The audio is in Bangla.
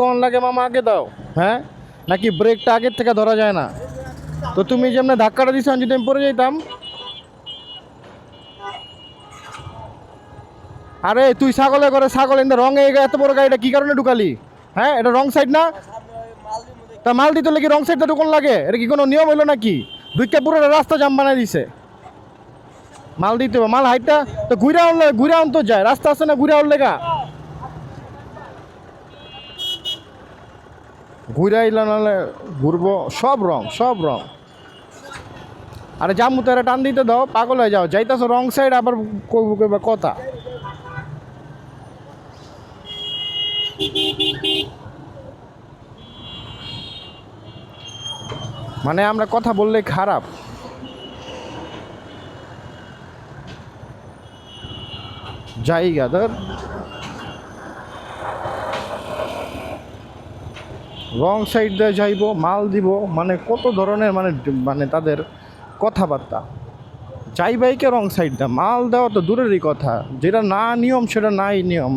কোন লাগে মামা আগে দাও? হ্যাঁ? নাকি ব্রেকটা আগের থেকে ধরা যায় না? তো তুমি যেমন ধাক্কাটা দিছো যদি আমি পড়ে যাইতাম। আরে, তুই ছাগলে করে ছাগল ইন্দা রং এত বড় গাড়িটা কি কারণে ঢুকালি? হ্যাঁ এটা রং সাইড না? তা মাল দিতে লাগে রং সাইডটা ঢুকন লাগে? এটা কি কোনো নিয়ম হইল নাকি? দুইটা পুরো রাস্তা জাম বানাই দিছে। মাল দিতে মাল হাইটটা তো ঘুরে আনলে, ঘুরে আনতো যায়। রাস্তা আছে না, ঘুরে আনলে গা? ঘুরে আইলে নাহলে ঘুরবো, সব রং সব রং। আরে জামু তারা টান দিতে দাও, পাগল হয়ে যাও। যাইতেছো রং সাইড আবার কথা। মানে আমরা কথা বললে খারাপ। জায়গা ধর। রং সাইড দিয়ে যাইব, মাল দিব মানে কত ধরনের মানে মানে তাদের কথাবার্তা। যাই বাইকে রং সাইড দা মাল দেওয়া তো দূরেরই কথা, যেটা না নিয়ম সেটা নাই নিয়ম।